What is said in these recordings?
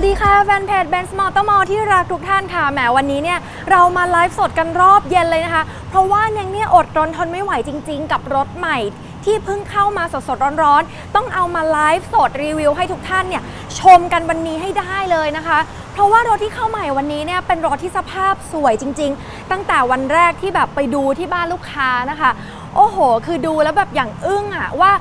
วัสดีค่ะแฟนเพจเบนส์มอเตอร์มอที่รักทุกท่านค่ะแหมวันนี้เนี่ยเรามาไลฟ์สดกันรอบเย็นเลยนะคะ เพราะว่าเนงเนี่ยอดรนทนไม่ไหวจริง ๆ กับรถใหม่ ที่เพิ่งเข้ามาสดๆร้อนๆ ต้องเอามาไลฟ์สดรีวิวให้ทุกท่านเนี่ยชมกันวันนี้ให้ได้เลยนะคะ เพราะว่ารถที่เข้าใหม่วันนี้เนี่ยเป็นรถที่สภาพสวยจริง ๆ ตั้งแต่วันแรกที่แบบไปดูที่บ้านลูกค้านะคะ โอ้โห คือดูแล้วแบบอย่างอึ้งอะว่า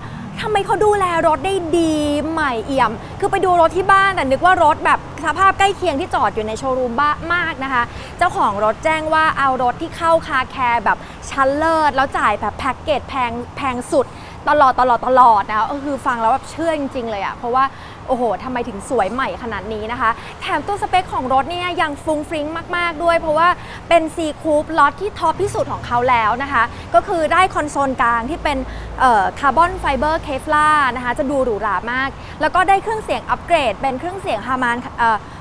ทำไมเขาดูแลรถได้ดีใหม่เอี่ยม คือไปดูรถที่บ้านแต่นึกว่ารถแบบสภาพใกล้เคียงที่จอดอยู่ในโชว์รูมบ้ามากนะคะ เจ้าของรถแจ้งว่าเอารถที่เข้าคาแคร์แบบชั้นเลิศ แล้วจ่ายแบบแพ็กเกจแพงแพงสุดตลอดตลอดตลอดนะก็คือฟังแล้วแบบเชื่อจริงๆเลยอะเพราะว่า โอ้โหทำไมถึงสวยใหม่ขนาดนี้นะคะ แถมตัวสเปคของรถเนี่ยยังฟุ้งฟริ้งมาก ๆ ด้วย เพราะว่าเป็น C Coupe ล็อตที่ท็อปที่สุดของเขาแล้วนะคะ ก็คือได้คอนโซลกลางที่เป็นคาร์บอนไฟเบอร์เคฟล่านะคะ จะดูหรูหรามาก แล้วก็ได้เครื่องเสียงอัปเกรด เป็นเครื่องเสียงฮามาน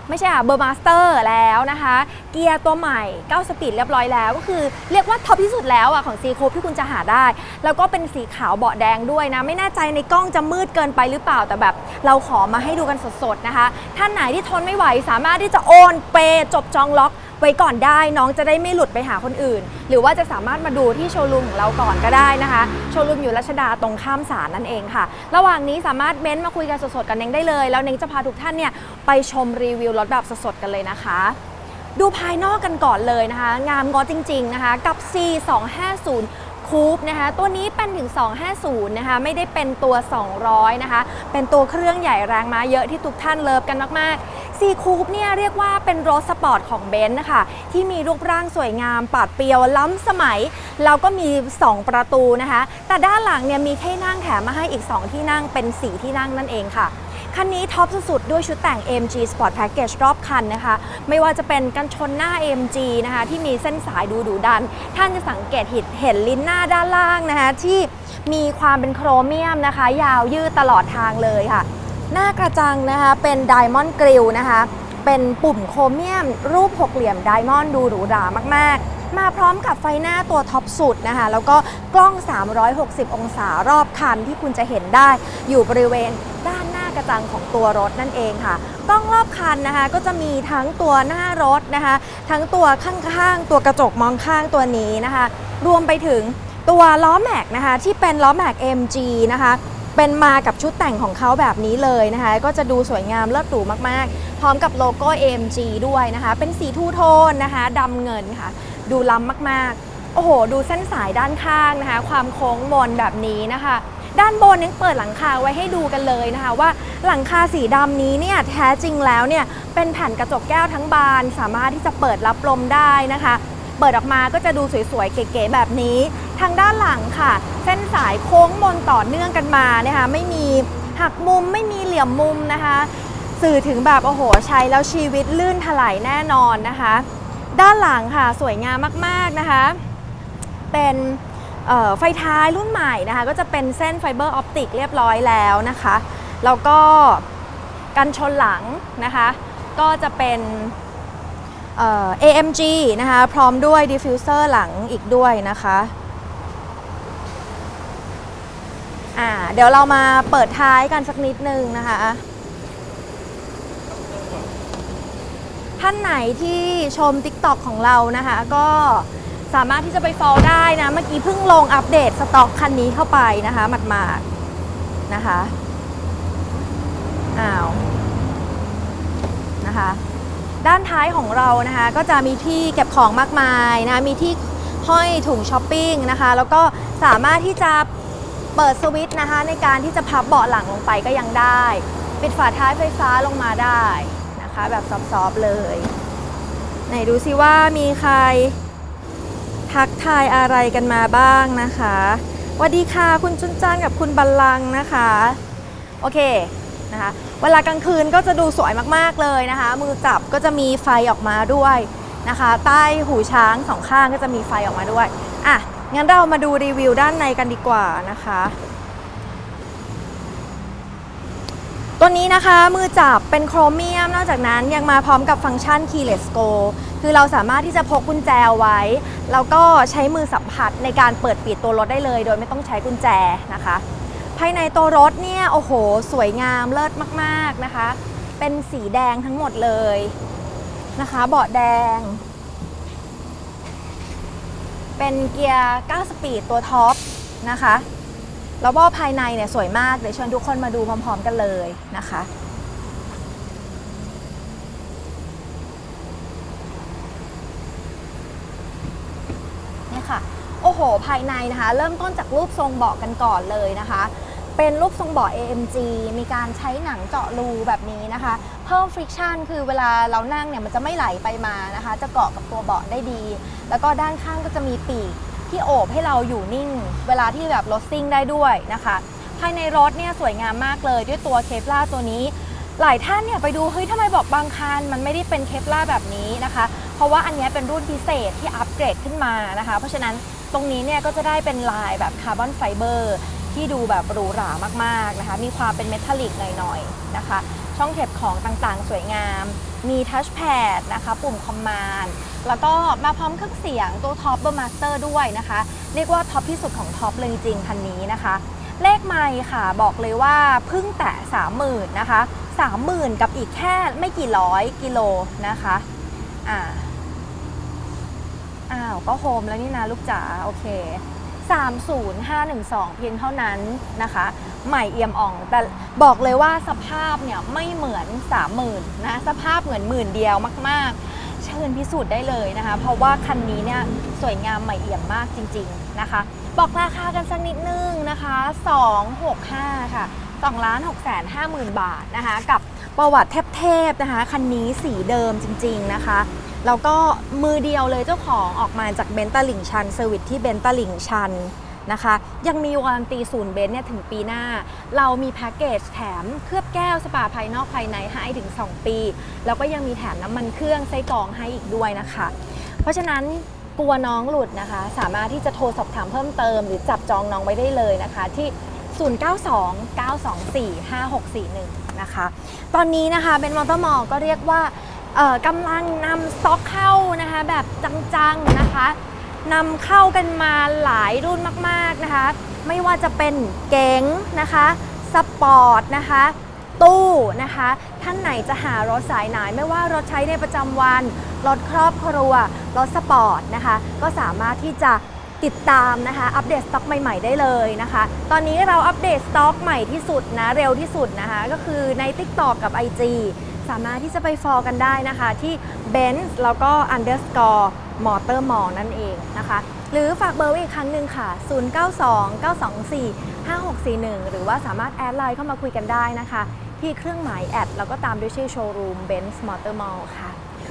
ไม่ใช่อะเบอร์มาสเตอร์แล้วนะคะ เกียร์ตัวใหม่9สปีดเรียบร้อยแล้ว ก็คือเรียกว่าท็อปที่สุดแล้วอะของซีโคปที่คุณจะหาได้ แล้วก็เป็นสีขาวเบาะแดงด้วยนะ ไม่แน่ใจในกล้องจะมืดเกินไปหรือเปล่าแต่แบบ เราขอมาให้ดูกันสดๆนะคะ ท่านไหนที่ทนไม่ไหวสามารถที่จะโอนเปย์จบจองล็อก ไว้ก่อนได้น้องจะได้ไม่หลุดไปหาคนอื่น หรือว่าจะสามารถมาดูที่โชว์รูมของเราก่อนก็ได้นะคะโชว์รูมอยู่รัชดาตรงข้ามศาลนั่นเองค่ะ ระหว่างนี้สามารถเม้นต์มาคุยกันสดๆกันเน้งได้เลย แล้วเน้งจะพาทุกท่านเนี่ยไปชมรีวิวรถแบบสดๆกันเลยนะคะดูภายนอกกันก่อนเลยนะคะ งามงอจริง ๆ นะคะ กับ C 250คูปนะคะ ตัวนี้เป็นถึง 250 นะคะ ไม่ได้เป็นตัว 200 นะคะ เป็นตัวเครื่องใหญ่แรงม้าเยอะที่ทุกท่านเลิฟกันมาก ๆ C คูปเนี่ยเรียกว่าเป็นรถสปอร์ตของเบนซ์นะคะที่มีรูปร่างสวยงาม ปาดเปรียวล้ำสมัย แล้วก็มี 2 ประตูนะคะ แต่ด้านหลังเนี่ยมีที่นั่งแถมมาให้อีก 2 ที่นั่งเป็น 4 ที่นั่งนั่นเองค่ะคันนี้ท็อปสุดๆ ด้วยชุดแต่ง AMG Sport Package รอบคันนะคะ ไม่ว่าจะเป็นกันชนหน้า AMG นะคะ ที่มีเส้นสายดูดุดัน ท่านจะสังเกตเห็นเห็นลิ้นหน้าด้านล่างนะคะ ที่มีความเป็นโครเมียมนะคะ ยาวยืดตลอดทางเลยค่ะ หน้ากระจังนะคะเป็นไดมอนด์กริลนะคะเป็นปุ่มโครเมียม รูปหกเหลี่ยมไดมอนด์ดูหรูหรามาก ๆ มาพร้อมกับไฟหน้าตัวท็อปสุดนะคะ แล้วก็กล้อง 360 องศารอบคันที่คุณจะเห็นได้ อยู่บริเวณด้านหน้ากระจังของตัวรถนั่นเองค่ะกล้องรอบคันนะคะ ก็จะมีทั้งตัวหน้ารถนะคะ ทั้งตัวข้างๆ ตัวกระจกมองข้างตัวนี้นะคะ รวมไปถึงตัวล้อแม็กนะคะ ที่เป็นล้อแม็ก MG นะคะ เป็นมากับชุดแต่งของเขาแบบนี้เลยนะคะ ก็จะดูสวยงามเลิศหรูมากๆ พร้อมกับโลโก้ AMG ด้วยนะคะ เป็นสีทูโทนนะคะดำเงินค่ะ ดูล้ำมากๆ โอ้โห ดูเส้นสายด้านข้างนะคะ ความโค้งมนแบบนี้นะคะ ด้านบนยังเปิดหลังคาไว้ให้ดูกันเลยนะคะ ว่าหลังคาสีดำนี้เนี่ยแท้จริงแล้วเนี่ยเป็นแผ่นกระจกแก้วทั้งบาน สามารถที่จะเปิดรับลมได้นะคะ เปิดออกมาก็จะดูสวยๆเก๋ๆแบบนี้ ทางด้านหลังค่ะ เส้นสายโค้งมนต่อเนื่องกันมานะคะไม่มีหักมุมไม่มีเหลี่ยมมุมนะคะ สื่อถึงแบบโอ้โหใช้แล้วชีวิตลื่นถลายแน่นอนนะคะ ด้านหลังค่ะสวยงามมากๆนะคะ เป็นไฟท้ายรุ่นใหม่นะคะ ก็จะเป็นเส้นไฟเบอร์ออปติกเรียบร้อยแล้วนะคะแล้วก็กันชนหลังนะคะ ก็จะเป็นเอ่อ AMG นะคะ พร้อมด้วยดิฟฟิวเซอร์หลังอีกด้วยนะคะ อ่าเดี๋ยวเรามาเปิดท้ายกันสักนิดนึงนะคะ ท่านไหนที่ชม TikTok ของเรานะคะ ก็สามารถที่จะไป follow ได้นะ เมื่อกี้เพิ่งลงอัปเดตสต็อกคันนี้เข้าไปนะคะหมาดๆนะคะอ้าวนะคะด้านท้ายของเรานะคะก็จะมีที่เก็บของมากมายนะมีที่ห้อยถุงช้อปปิ้งนะคะแล้วก็สามารถที่จะ เปิดสวิตช์นะคะ ในการที่จะพับเบาะหลังลงไปก็ยังได้ ปิดฝาท้ายไฟฟ้าลงมาได้นะคะ แบบซอฟๆเลย ไหนดูซิว่ามีใคร ทักทายอะไรกันมาบ้างนะคะสวัสดีค่ะคุณจุนจ้านกับคุณบัลลังนะคะ โอเคนะคะเวลากลางคืนก็จะดูสวยมากๆเลยนะคะ มือจับก็จะมีไฟออกมาด้วยนะคะ ใต้หูช้างสองข้างก็จะมีไฟออกมาด้วยอะ งั้นเรามาดูรีวิวด้านในกันดีกว่านะคะ ตัวนี้นะคะมือจับเป็นโครเมียม นอกจากนั้นยังมาพร้อมกับฟังก์ชัน Keyless Go คือเราสามารถที่จะพกกุญแจไว้ แล้วก็ใช้มือสัมผัสในการเปิดปิดตัวรถได้เลย โดยไม่ต้องใช้กุญแจนะคะ ภายในตัวรถเนี่ยโอ้โห สวยงามเลิศมาก ๆนะคะ เป็นสีแดงทั้งหมดเลยนะคะ เบาะแดง เป็นเกียร์ 9 สปีดตัวท็อปนะคะแล้วก็ภายในเนี่ยสวยมาก เดี๋ยวชิญทุกคนมาดูพร้อมๆกันเลยนะคะเนี่ยค่ะ โอ้โห ภายในนะคะ เริ่มต้นจากรูปทรงเบาะกันก่อนเลยนะคะ เป็นรูปทรงเบาะ AMG มีการใช้หนังเจาะรูแบบนี้นะคะ เพิ่ม friction คือเวลาเรานั่งเนี่ยมันจะไม่ไหลไปมานะคะ จะเกาะกับตัวเบาะได้ดี แล้วก็ด้านข้างก็จะมีปีกที่โอบให้เราอยู่นิ่ง เวลาที่แบบรถซิ่งได้ด้วยนะคะ ภายในรถเนี่ยสวยงามมากเลยด้วยตัวเคปลาตัวนี้ หลายท่านเนี่ยไปดูเฮ้ยทำไมบอกบางคันมันไม่ได้เป็นเคปลาแบบนี้นะคะ เพราะว่าอันนี้เป็นรุ่นพิเศษที่อัปเกรดขึ้นมานะคะ เพราะฉะนั้นตรงนี้เนี่ยก็จะได้เป็นลายแบบคาร์บอนไฟเบอร์ที่ดูแบบหรูหรามากๆนะคะ มีความเป็นเมทัลลิกหน่อยๆนะคะ ช่องเก็บของต่างๆ สวยงาม มีทัชแพดนะคะ ปุ่มคอมมานด์แล้วก็มาพร้อมเครื่องเสียงตัวท็อปเบอร์มาสเตอร์ด้วยนะคะ เรียกว่าท็อปที่สุดของท็อปเลยจริงๆคันนี้นะคะ เลขไม่ค่ะบอกเลยว่าเพิ่งแตะ30,000นะคะ30,000กับอีกแค่ไม่กี่ร้อยกิโลนะคะอ่าอ้าวก็โฮมแล้วนี่นะลูกจ๋าโอเค 30512 เพียงเท่านั้นนะคะ ใหม่เอี่ยมอ่อง แต่บอกเลยว่าสภาพเนี่ยไม่เหมือน30,000นนะ สภาพเหมือนหมื่นเดียวมาก ๆ เชิญพิสูจน์ได้เลยนะคะ เพราะว่าคันนี้เนี่ยสวยงามใหม่เอี่ยมมากจริง ๆ นะคะ บอกราคากันสักนิดนึงนะคะ 265 ค่ะ2ล้าน6แสน5หมื่นบาทนะคะ กับประวัติเทพๆนะคะ คันนี้สีเดิมจริง ๆ นะคะแล้วก็มือเดียวเลยเจ้าของออกมาจากเบนตาลิงชันเซอร์วิสที่เบนตาลิงชัน นะคะ ยังมีวารันตีศูนย์เบนซ์เนี่ยถึงปีหน้า เรามีแพ็กเกจแถมเคลือบแก้วสปาภายนอกภายในให้ถึง 2 ปี แล้วก็ยังมีแถมน้ำมันเครื่องไส้กรองให้อีกด้วยนะคะ เพราะฉะนั้นกลัวน้องหลุดนะคะ สามารถที่จะโทรสอบถามเพิ่มเติม หรือจับจองน้องไว้ได้เลยนะคะ ที่ 0929245641 นะคะ ตอนนี้นะคะเป็นมอเตอร์มอลก็เรียกว่ากำลังนำสต็อกเข้านะคะ แบบจังๆนะคะ นำเข้ากันมาหลายรุ่นมากๆนะคะ ไม่ว่าจะเป็นเก๋งนะคะสปอร์ตนะคะตู้นะคะ ท่านไหนจะหารถสายไหนไม่ว่ารถใช้ในประจำวัน รถครอบครัว รถสปอร์ตนะคะ ก็สามารถที่จะติดตามนะคะ อัปเดตสต็อกใหม่ ๆ ได้เลยนะคะ ตอนนี้เราอัปเดตสต็อกใหม่ที่สุดนะ เร็วที่สุดนะคะ ก็คือใน TikTok กับ IG สามารถที่จะไปฟอลกันได้นะคะ ที่ Benz แล้วก็ underscore motor mall นั่นเองนะคะ หรือฝากเบอร์ไว้อีกครั้งหนึ่งค่ะ 092924 5641 หรือว่าสามารถแอดไลน์เข้ามาคุยกันได้นะคะ ที่เครื่องหมายแอด แล้วก็ตามด้วยชื่อโชว์รูม Benz Motor Mall ค่ะ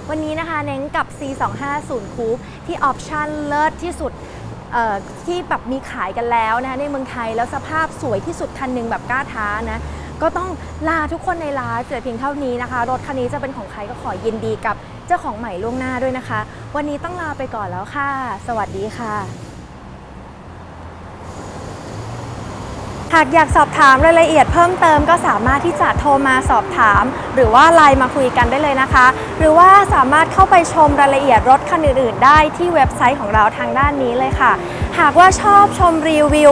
วันนี้นะคะเน้นกับ C250 Coupe ที่ออปชั่นเลิศที่สุดที่แบบมีขายกันแล้วนะคะในเมืองไทยแล้วสภาพสวยที่สุดคันหนึ่งแบบกล้าท้านะ ก็ต้องลาทุกคนในไลฟ์แต่เพียงเท่านี้นะคะ รถคันนี้จะเป็นของใครก็ขอยินดีกับเจ้าของใหม่ล่วงหน้าด้วยนะคะ วันนี้ต้องลาไปก่อนแล้วค่ะ สวัสดีค่ะหากอยากสอบถามรายละเอียดเพิ่มเติมก็สามารถที่จะโทรมาสอบถาม หรือว่าไลน์มาคุยกันได้เลยนะคะ หรือว่าสามารถเข้าไปชมรายละเอียดรถคันอื่นๆ ได้ที่เว็บไซต์ของเราทางด้านนี้เลยค่ะ หากว่าชอบชมรีวิว